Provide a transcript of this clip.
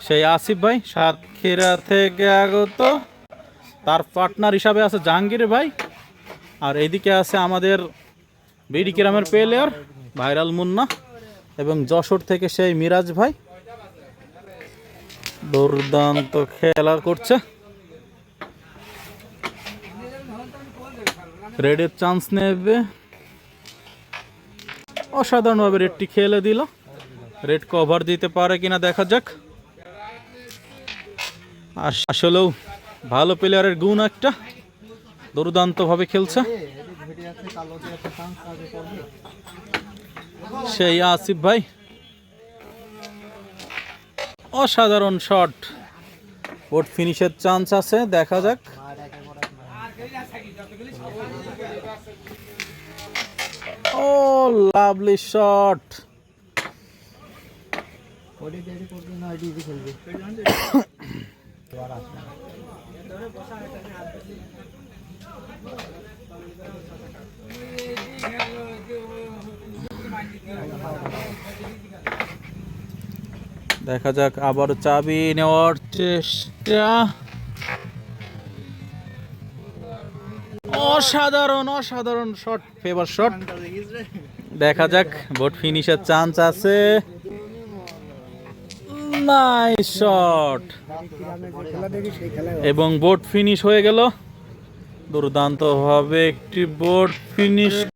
সেই আসিফ ভাই, সাতক্ষীরা থেকে আগত। তার পার্টনার হিসাবে আছে জাহাঙ্গীর ভাই। আর এইদিকে আছে আমাদের বিডি গ্রামের প্লেয়ার ভাইরাল মুন্না এবং যশোর থেকে সেই মিরাজ ভাই। দুর্দান্ত খেলা করছে। রেডের চান্স নেবে। অসাধারণভাবে রেডটি খেলে দিল। রেড কভার দিতে পারে কিনা দেখা যাক। আসলেও ভালো প্লেয়ারের গুণ একটা। দুর্দান্তভাবে খেলছে। সেই আসিফ ভাই। অসাধারণ শট বোট ফিনিশের চান্স আছে, দেখা যাক। ও লাভলি শট দেখা যাক আবার চাবি নেওয়ার চেষ্টা। অসাধারণ অসাধারণ শট ফেভার শট দেখা যাক বোট ফিনিশের চান্স আছে। শট এবং বোর্ড ফিনিশ হয়ে গেল। দুর্দান্তভাবে একটি বোর্ড ফিনিশ